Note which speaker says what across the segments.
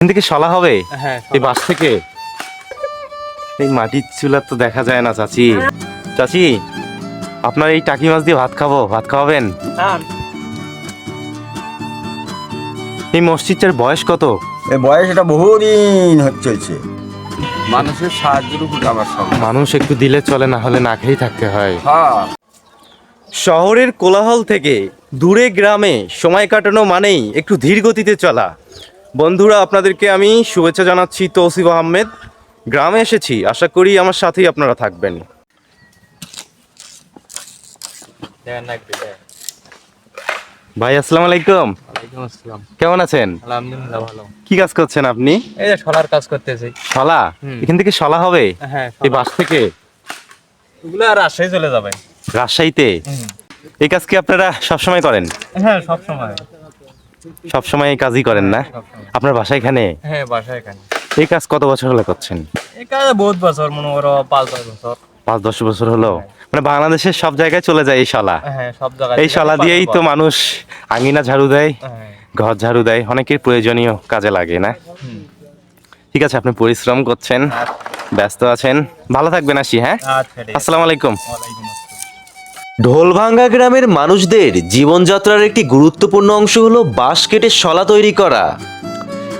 Speaker 1: এখান থেকে সলা হবে?
Speaker 2: হ্যাঁ
Speaker 1: এই বাস থেকে? এই মাটির চুলা তো দেখা যায় না চাচি। চাচি আপনার এই টাকি মাছ দিয়ে ভাত খাব ভাত খাওয়াবেন? এই মসজিদটার বয়স কত?
Speaker 3: এই বয়স এটা বহুদিন হচ্ছে চলছে মানুষের সাহায্যের উপর আমার সব।
Speaker 1: মানুষ একটু দিলে চলে না হলে না খেয়েই থাকতে হয়।
Speaker 3: হ্যাঁ।
Speaker 1: শহরের কোলাহল থেকে দূরে গ্রামে সময় কাটানো মানেই একটু ধীর গতিতে চলা। বন্ধুরা আপনাদেরকে আমি শুভেচ্ছা জানাচ্ছি তৌসিফ আহমেদ। গ্রামে এসেছি আশা করি আমার সাথেই আপনারা থাকবেন। ভাই আসসালামু আলাইকুম। কেমন আছেন?
Speaker 2: আলহামদুলিল্লাহ ভালো।
Speaker 1: কি কাজ করছেন আপনি?
Speaker 2: এই যে সলার কাজ করতেছি।
Speaker 1: শলা? এখান থেকে শলা হবে?
Speaker 2: হ্যাঁ
Speaker 1: এই বাস থেকে?
Speaker 2: রাজশাহী চলে যাবে।
Speaker 1: রাজশাহীতে? এই কাজ কি আপনারা সবসময় করেন?
Speaker 2: হ্যাঁ সব সময়
Speaker 1: সবসময় এই কাজই করেন না? আপনার বাসা এখানে?
Speaker 2: হ্যাঁ বাসায় এখানে।
Speaker 1: এই কাজ কত বছর হলো করছেন?
Speaker 2: এই কাজে বহুত বছর মনে করো পাঁচ দশ বছর।
Speaker 1: পাঁচ দশ বছর হলো? মানে বাংলাদেশের সব জায়গায় চলে যায় এই শালা।
Speaker 2: হ্যাঁ সব জায়গায়
Speaker 1: এই শালা দিয়েই তো মানুষ আঙ্গিনা ঝাড়ু দেয়
Speaker 2: হ্যাঁ।
Speaker 1: ঘর ঝাড়ু দেয় অনেকের প্রয়োজনীয় কাজে লাগে না? ঠিক আছে আপনি পরিশ্রম করছেন ব্যস্ত আছেন। ভালো থাকবেন আসি হ্যাঁ?
Speaker 2: আচ্ছা।
Speaker 1: আসসালামু আলাইকুম।
Speaker 4: ঢোলভাঙ্গা গ্রামের মানুষদের জীবনযাত্রার একটি গুরুত্বপূর্ণ অংশ হলো বাঁশ কেটে শলা তৈরি করা।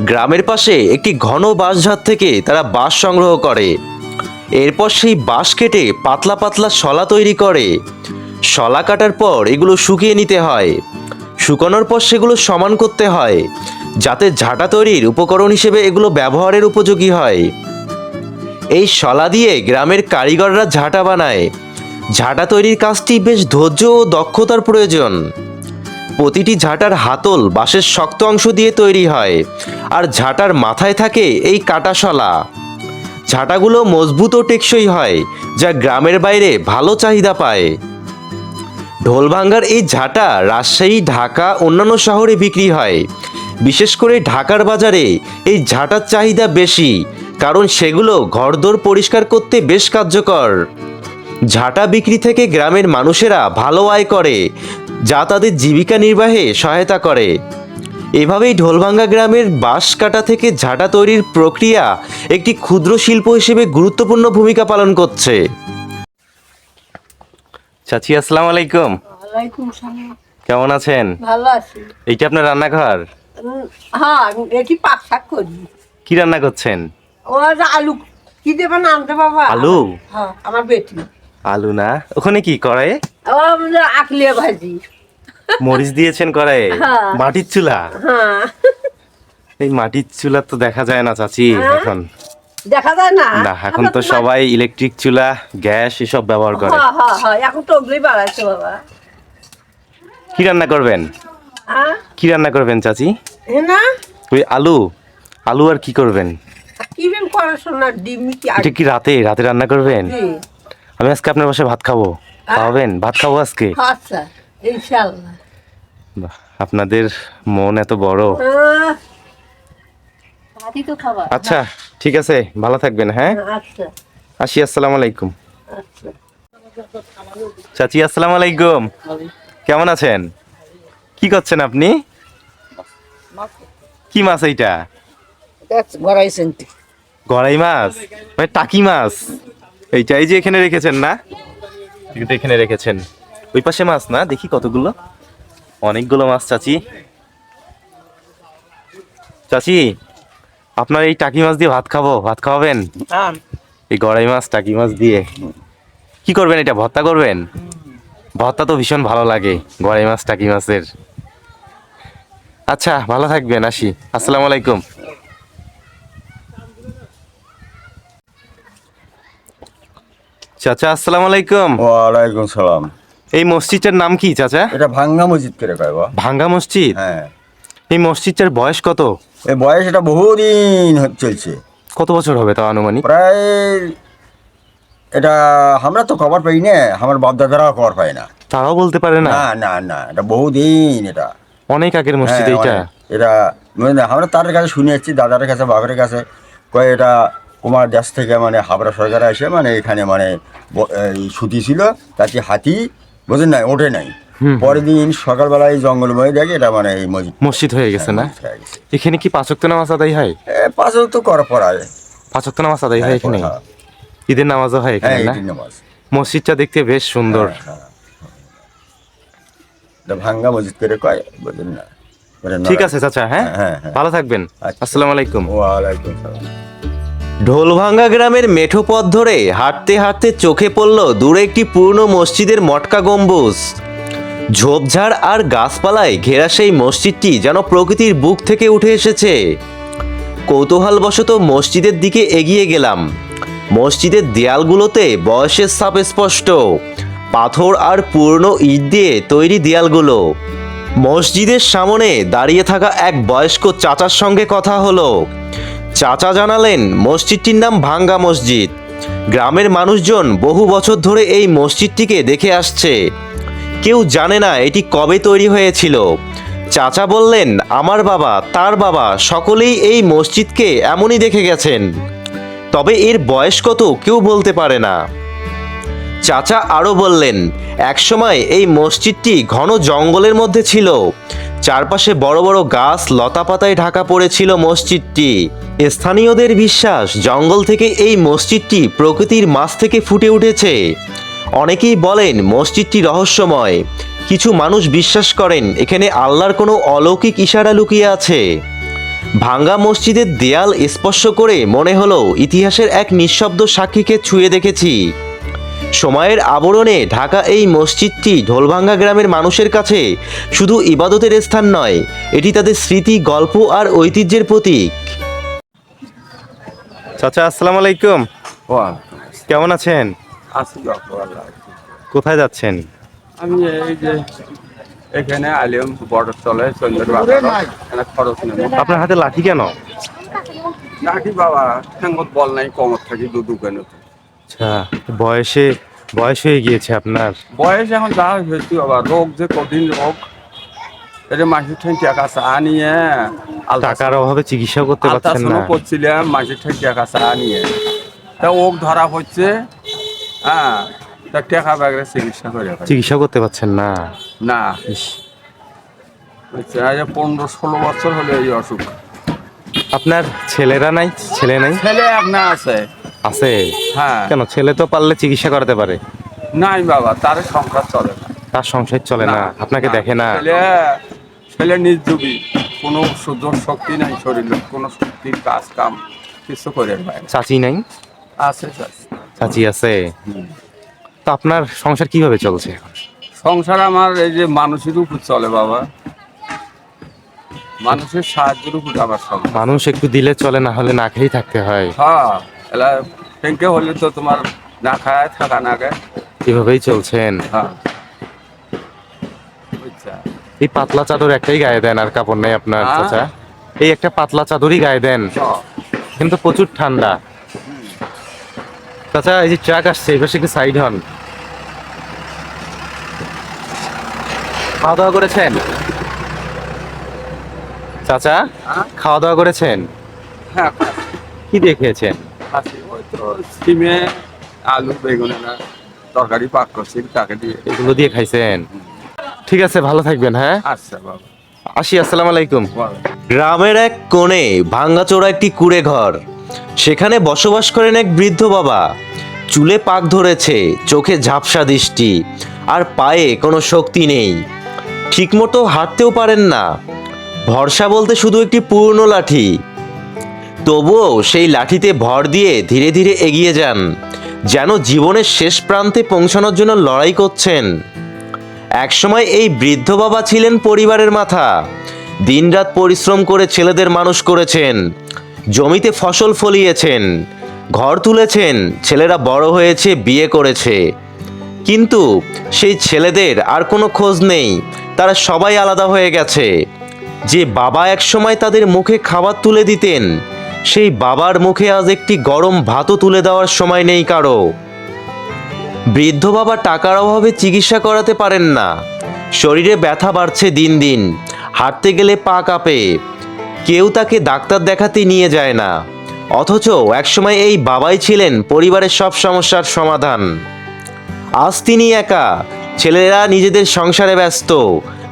Speaker 4: গ্রামের পাশে একটি ঘন বাঁশঝাড় থেকে তারা বাঁশ সংগ্রহ করে। এরপর সেই বাঁশ কেটে পাতলা পাতলা শলা তৈরি করে। শলা কাটার পর এগুলো শুকিয়ে নিতে হয়। শুকানোর পর সেগুলো সমান করতে হয়, যাতে ঝাঁটা তৈরির উপকরণ হিসেবে এগুলো ব্যবহারের উপযোগী হয়। এই শলা দিয়ে গ্রামের কারিগররা ঝাঁটা বানায়। ঝাঁটা তৈরির কাজটি বেশ ধৈর্য ও দক্ষতার প্রয়োজন। প্রতিটি ঝাঁটার হাতল বাঁশের শক্ত অংশ দিয়ে তৈরি হয়, আর ঝাঁটার মাথায় থাকে এই কাটা শলা ঝাঁটাগুলো মজবুত ও টেকসই হয়, যা গ্রামের বাইরে ভালো চাহিদা পায়। ঢোলভাঙ্গার এই ঝাঁটা রাজশাহী, ঢাকা, অন্যান্য শহরে বিক্রি হয়। বিশেষ করে ঢাকার বাজারে এই ঝাঁটার চাহিদা বেশি, কারণ সেগুলো ঘরদোর পরিষ্কার করতে বেশ কার্যকর। ঝাঁটা বিক্রি থেকে গ্রামের মানুষেরা ভালো আয় করে যা তাদের জীবিকা নির্বাহে সহায়তা করে। এভাবেই ঢোলভাঙ্গা গ্রামের বাঁশ কাটা থেকে ঝাঁটা তৈরির প্রক্রিয়া একটি ক্ষুদ্র শিল্প হিসেবে গুরুত্বপূর্ণ ভূমিকা পালন করছে।
Speaker 1: চাচি আসসালাম আলাইকুম। কেমন আছেন?
Speaker 5: ভালো আছি।
Speaker 1: এইটা আপনার রান্নাঘর?
Speaker 5: হ্যাঁ এটি পাক শাক করি।
Speaker 1: কি রান্না করছেন?
Speaker 5: ও আলু। কি দেবে না আনতে বাবা?
Speaker 1: আলু?
Speaker 5: হ্যাঁ আমার বেটি।
Speaker 1: আলু না? ওখানে কি কড়াইয়ে?
Speaker 5: আকলিয়া ভাজি।
Speaker 1: মরিচ দিয়েছেন কড়াইয়ে?
Speaker 5: হ্যাঁ।
Speaker 1: মাটির চুলা?
Speaker 5: হ্যাঁ।
Speaker 1: এই মাটির চুলা তো দেখা যায় না চাচি
Speaker 5: হ্যাঁ?
Speaker 1: এখন।
Speaker 5: দেখা যায় না?
Speaker 1: না এখন তো সবাই ইলেকট্রিক চুলা গ্যাস এসব ব্যবহার করে।
Speaker 5: এখন তো ওগুলোই বাড়াচ্ছে বাবা।
Speaker 1: কি রান্না করবেন? কি রান্না করবেন চাচি?
Speaker 5: না?
Speaker 1: ওই আলু। আলু আর কি করবেন?
Speaker 5: কি ডিম কি
Speaker 1: এটা কি রাতে? রাতে রান্না করবেন? আমি আজকে আপনার বাসায় ভাত খাব। খাওয়াবেন? ভাত খাব আজকে?
Speaker 5: আচ্ছা
Speaker 1: বাহ, আপনাদের মন এত বড়।
Speaker 5: ভাতই তো খাবার।
Speaker 1: আচ্ছা ঠিক আছে ভালো থাকবেন হ্যাঁ?
Speaker 5: আচ্ছা।
Speaker 1: আসি আসসালামু আলাইকুম।
Speaker 5: আচ্ছা
Speaker 1: চাচি আসসালামু আলাইকুম। কেমন আছেন? কি করছেন আপনি? কি মাছ এইটা? গড়াই মাছ? মানে টাকি মাছ? এইটা এই যে এখানে রেখেছেন না? এটা এখানে রেখেছেন। ওই পাশে মাছ না? দেখি কতগুলো। অনেকগুলো মাছ চাচি। চাচি আপনার এই টাকি মাছ দিয়ে ভাত খাব? ভাত খাওয়াবেন?
Speaker 2: হ্যাঁ
Speaker 1: এই গড়াই মাছ টাকি মাছ দিয়ে। কি করবেন এটা ভর্তা করবেন? ভর্তা তো ভীষণ ভালো লাগে গড়াই মাছ টাকি মাছের। আচ্ছা ভালো থাকবেন আসি। আসসালামু আলাইকুম। চাচা আসসালামু আলাইকুম।
Speaker 3: ওয়ালাইকুম সালাম।
Speaker 1: এই মসজিদটার নাম কি চাচা?
Speaker 3: এটা ভাঙ্গা মসজিদ করে কয়
Speaker 1: ভাঙ্গা মসজিদ?
Speaker 3: হ্যাঁ।
Speaker 1: এই মসজিদটার বয়স কত?
Speaker 3: এই বয়স এটা বহুদিন চলছে।
Speaker 1: কত বছর হবে তা আনুমানিক?
Speaker 3: প্রায় এটা আমরা তো খবর পাই না আমার বাপ দাদারাও খবর পায় না।
Speaker 1: তারাও বলতে পারে না?
Speaker 3: না না না এটা বহুদিন এটা।
Speaker 1: অনেক আগের মসজিদ
Speaker 3: হ্যাঁ,
Speaker 1: এইটা।
Speaker 3: এটা মানে আমরা তার কাছে শুনে এসেছি দাদার কাছে বাপের কাছে কয় এটা কুমার দেশ থেকে মানে হাবড়া সরকার এসে মানে এখানে মানে সুতি ছিল তাতে হাতি বোঝেন নাই ওঠে নাই। পরের দিন সকালবেলায় জঙ্গলময় দেখে এটা মানে এই মসজিদ
Speaker 1: মসজিদ হয়ে গেছে না? এখানে কি পাঁচক্ত নামাজ আদায় হয়?
Speaker 3: এ, পাঁচও তো করা পড়ায়।
Speaker 1: পাঁচক্ত নামাজ আদায় হয় এখানে?
Speaker 3: হ্যাঁ,
Speaker 1: ঈদের নামাজও হয়
Speaker 3: হ্যাঁ
Speaker 1: এখানে না
Speaker 3: নামাজ।
Speaker 1: মসজিদটা দেখতে বেশ সুন্দর।
Speaker 3: ভাঙ্গা মসজিদ করে কয় বুঝলেন না। মানে
Speaker 1: ঠিক আছে চাচা হ্যাঁ
Speaker 3: হ্যাঁ, হ্যাঁ।
Speaker 1: ভালো থাকবেন।
Speaker 3: আচ্ছা।
Speaker 1: আসসালামু আলাইকুম।
Speaker 3: ওয়ালাইকুম সালাম।
Speaker 4: ঢোলভাঙ্গা গ্রামের মেঠো পথ ধরে হাঁটতে হাঁটতে চোখে পড়ল দূরে একটি পুরনো মসজিদের মটকা গম্বুজ। ঝোপঝাড় আর গাছপালায় ঘেরা সেই মসজিদটি যেন প্রকৃতির বুক থেকে উঠে এসেছে। কৌতূহলবশত মসজিদের দিকে এগিয়ে গেলাম। মসজিদের দেয়ালগুলোতে বয়সের ছাপ স্পষ্ট। পাথর আর পুরনো ইট দিয়ে তৈরি দেয়ালগুলো। মসজিদের সামনে দাঁড়িয়ে থাকা এক বয়স্ক চাচার সঙ্গে কথা হলো। চাচা জানালেন, মসজিদটির নাম ভাঙ্গা মসজিদ। গ্রামের মানুষজন বহু বছর ধরে এই মসজিদটিকে দেখে আসছে। কেউ জানে না এটি কবে তৈরি হয়েছিল। চাচা বললেন, আমার বাবা, তার বাবা সকলেই এই মসজিদকে এমনই দেখে গেছেন। তবে এর বয়স কত কেউ বলতে পারে না। চাচা আরও বললেন, একসময় এই মসজিদটি ঘন জঙ্গলের মধ্যে ছিল। চারপাশে বড় বড় গাছ লতাপাতায় ঢাকা পড়েছিল মসজিদটি। স্থানীয়দের বিশ্বাস, জঙ্গল থেকে এই মসজিদটি প্রকৃতির মাছ থেকে ফুটে উঠেছে। অনেকেই বলেন, মসজিদটি রহস্যময়। কিছু মানুষ বিশ্বাস করেন, এখানে আল্লাহর কোনো অলৌকিক ইশারা লুকিয়ে আছে। ভাঙ্গা মসজিদের দেয়াল স্পর্শ করে মনে হলো, ইতিহাসের এক নিঃশব্দ সাক্ষীকে ছুঁয়ে দেখেছি। সময়ের আবরণে ঢাকা এই মসজিদটি ঢোলভাঙ্গা গ্রামের মানুষের কাছে শুধু ইবাদতের স্থান নয় এটি তাদের স্মৃতি গল্প আর ঐতিহ্যের প্রতীক।
Speaker 1: চাচা আসসালামু আলাইকুম। কেমন আছেন। কোথায় যাচ্ছেন?
Speaker 6: আমি এই যে এখানে আলিম বর্ডার চলে চন্দ্র বাবা খরচ নেব
Speaker 1: আপনার হাতে লাঠি কেন?
Speaker 6: নাকি বাবা বল নাই কমত থাকি দু দোকানে।
Speaker 1: আচ্ছা বয়সে বয়স হয়ে গিয়েছে আপনার।
Speaker 6: বয়স এখন যা হয়েছে বাবা রোগ যে কঠিন রোগ এটা মাসির ঠেন টাকা চা নিয়ে
Speaker 1: টাকার অভাবে চিকিৎসা করতে পারছেন না।
Speaker 6: করছিলাম মাসির ঠেন টাকা চা নিয়ে। তা ওক ধরা হচ্ছে হ্যাঁ তা টাকা ব্যাগরে চিকিৎসা করে
Speaker 1: চিকিৎসা করতে পারছেন না?
Speaker 6: না। যে পনেরো ষোলো বছর হলে এই অসুখ।
Speaker 1: আপনার ছেলেরা নাই? ছেলে নাই?
Speaker 6: ছেলে এক না আছে।
Speaker 1: আছে?
Speaker 6: হ্যাঁ।
Speaker 1: কেন ছেলে তো পারলে চিকিৎসা করাতে পারে?
Speaker 6: নাই বাবা তার সংসার চলে না।
Speaker 1: তার সংসার চলে না আপনাকে দেখে না।
Speaker 6: ছেলে নির্যোগী কোনো সুযোগ শক্তি নাই শরীরে কোনো শক্তির কাজ কাম কিছু করে।
Speaker 1: চাচি নাই?
Speaker 6: আছে আছে।
Speaker 1: চাচি আছে? তো আপনার সংসার কীভাবে চলছে
Speaker 6: সংসার আমার এই যে মানুষের উপর চলে বাবা। মানুষের সাহায্যের উপর আমার সংসার
Speaker 1: মানুষ একটু দিলে চলে না হলে না খেয়েই থাকতে হয়।
Speaker 6: হ্যাঁ। এলা ট্যাঙ্কে হলে তো তোমার না খায় থাকা না খায়।
Speaker 1: এভাবেই চলছেন?
Speaker 6: হ্যাঁ।
Speaker 1: এই পাতলা চাদর একটাই গায়ে দেন আর কাপড় নেই আপনার
Speaker 6: হ্যাঁ।
Speaker 1: চাচা। এই একটা পাতলা চাদরই গায়ে দেন। কিন্তু প্রচুর ঠান্ডা। চাচা এই যে ট্রাক আসছে এবার একটু সাইড হন। খাওয়া দাওয়া করেছেন? চাচা
Speaker 6: হ্যাঁ?
Speaker 1: খাওয়া দাওয়া করেছেন?
Speaker 6: হ্যাঁ
Speaker 1: কি দিয়ে খেয়েছেন?
Speaker 6: আছে। ওই তো সিমে আলু বেগুন তরকারি পাক করছি তাকে দিয়ে।
Speaker 1: এগুলো দিয়ে খাইছেন? ঠিক আছে ভালো থাকবেন হ্যাঁ?
Speaker 6: আচ্ছা বাবা।
Speaker 1: আসি আসসালামু আলাইকুম।
Speaker 4: গ্রামের এক কোণে ভাঙ্গাচোরা একটি কুড়ে ঘর। সেখানে বসবাস করেন এক বৃদ্ধ বাবা। চুলে পাক ধরেছে চোখে ঝাপসা দৃষ্টি আর পায়ে কোনো শক্তি নেই। ঠিকমতো হাঁটতেও পারেন না। ভরসা বলতে শুধু একটি পুরনো লাঠি। তবুও সেই লাঠিতে ভর দিয়ে ধীরে ধীরে এগিয়ে যান, যেন জীবনের শেষ প্রান্তে পৌঁছানোর জন্য লড়াই করছেন। একসময় এই বৃদ্ধ বাবা ছিলেন পরিবারের মাথা। দিনরাত পরিশ্রম করে ছেলেদের মানুষ করেছেন, জমিতে ফসল ফলিয়েছেন, ঘর তুলেছেন, ছেলেরা বড় হয়েছে, বিয়ে করেছে। কিন্তু সেই ছেলেদের আর কোনো খোঁজ নেই, তারা সবাই আলাদা হয়ে গেছে। যে বাবা একসময় তাদের মুখে খাবার তুলে দিতেন সেই বাবার মুখে আজ একটি গরম ভাতও তুলে দেওয়ার সময় নেই কারও। বৃদ্ধ বাবা টাকার অভাবে চিকিৎসা করাতে পারেন না। শরীরে ব্যথা বাড়ছে দিন দিন। হাঁটতে গেলে পা কাঁপে। কেউ তাকে ডাক্তার দেখাতে নিয়ে যায় না। অথচ একসময় এই বাবাই ছিলেন পরিবারের সব সমস্যার সমাধান। আজ তিনি একা। ছেলেরা নিজেদের সংসারে ব্যস্ত।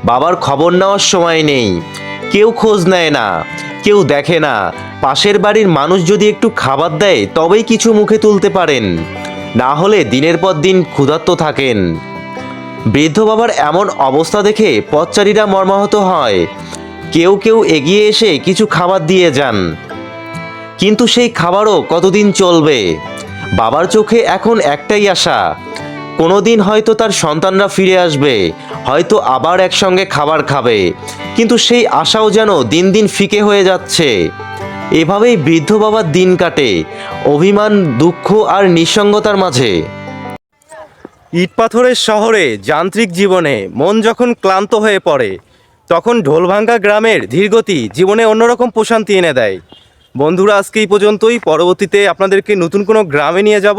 Speaker 4: বাবার খবর নেওয়ার সময় নেই। কেউ খোঁজ নেয় না। কেউ দেখে না। পাশের বাড়ির মানুষ যদি একটু খাবার দেয়, তবেই কিছু মুখে তুলতে পারেন। না হলে দিনের পর দিন ক্ষুধার্ত থাকেন। বৃদ্ধ বাবার এমন অবস্থা দেখে পথচারীরা মর্মাহত হয়। কেউ কেউ এগিয়ে এসে কিছু খাবার দিয়ে যান। কিন্তু সেই খাবারও কতদিন চলবে? বাবার চোখে এখন একটাই আশা কোনোদিন হয়তো তার সন্তানরা ফিরে আসবে, হয়তো আবার একসঙ্গে খাবার খাবে, কিন্তু সেই আশাও যেন দিন দিন ফিকে হয়ে যাচ্ছে। এভাবেই বৃদ্ধ বাবার দিন কাটে, অভিমান, দুঃখ আর নিঃসঙ্গতার মাঝে।
Speaker 1: ইট পাথরের শহরে যান্ত্রিক জীবনে মন যখন ক্লান্ত হয়ে পড়ে, তখন ঢোলভাঙ্গা গ্রামের ধীরগতি জীবনে অন্যরকম প্রশান্তি এনে দেয়। বন্ধুরা, আজকে এই পর্যন্তই। পরবর্তীতে আপনাদেরকে নতুন কোনো গ্রামে নিয়ে যাব।